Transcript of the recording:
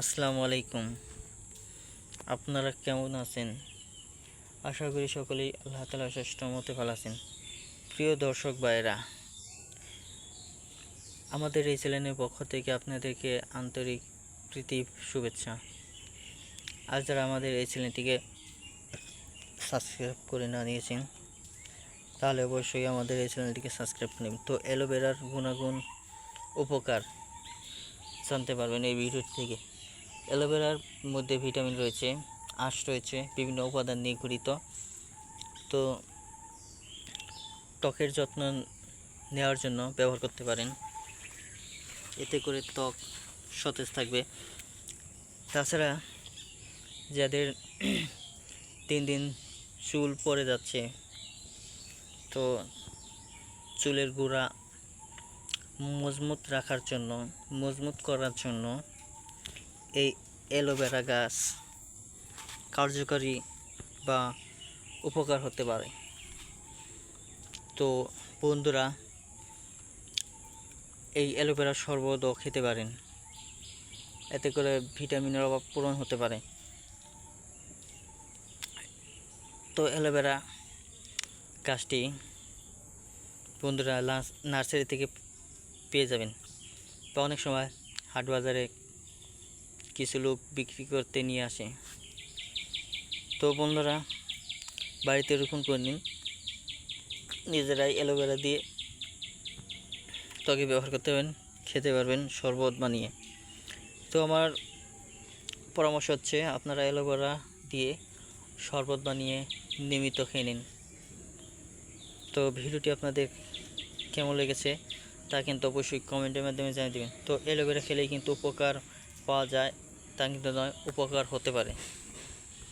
আসসালামু আলাইকুম। আপনারা কেমন আছেন? আশা করি সকলেই আল্লাহ তালা শ্রেষ্ঠ মতে ভালো আছেন। প্রিয় দর্শক ভাইয়েরা, আমাদের এই চ্যানেলের পক্ষ থেকে আপনাদেরকে আন্তরিক প্রীতি, শুভেচ্ছা। আজ যারা আমাদের এই চ্যানেলটিকে সাবস্ক্রাইব করে না নিয়েছেন, তাহলে অবশ্যই আমাদের এই চ্যানেলটিকে সাবস্ক্রাইব করে নেবেন। তো অ্যালোভেরার গুণাগুণ উপকার জানতে পারবেন এই ভিডিও থেকে। অ্যালোভেরার মধ্যে ভিটামিন রয়েছে, আঁশ রয়েছে, বিভিন্ন উপাদান নিয়ে গঠিত তো ত্বকের যত্ন নেওয়ার জন্য ব্যবহার করতে পারেন। এতে করে ত্বক সতেজ থাকবে। তাছাড়া যাদের তিন দিন চুল পড়ে যাচ্ছে, তো চুলের গোড়া মজবুত রাখার জন্য, মজবুত করার জন্য এই অ্যালোভেরা গাছ কার্যকরী বা উপকার হতে পারে। তো বন্ধুরা, এই অ্যালোভেরা শরবতও খেতে পারেন। এতে করে ভিটামিনের অভাব পূরণ হতে পারে। তো অ্যালোভেরা গাছটি বন্ধুরা নার্সারি থেকে পেয়ে যাবেন। বা অনেক সময় হাট বাজারে কিছু লোক বিক্রি করতে নিয়ে আসে। তো বন্ধুরা, বাড়িতে রোপণ করে নিন। নিজেরাই অ্যালোভেরা দিয়ে ত্বকে ব্যবহার করতে পারবেন, খেতে পারবেন, শরবত বানিয়ে। তো আমার পরামর্শ হচ্ছে, আপনারা অ্যালোভেরা দিয়ে শরবত বানিয়ে নিয়মিত খেয়ে নিন। তো ভিডিওটি আপনাদের কেমন লেগেছে তা কিন্তু অবশ্যই কমেন্টের মাধ্যমে জানিয়ে দেবেন। তো অ্যালোভেরা খেলেই কিন্তু উপকার পাওয়া যায়। তা কিন্তু নয় উপকার হতে পারে।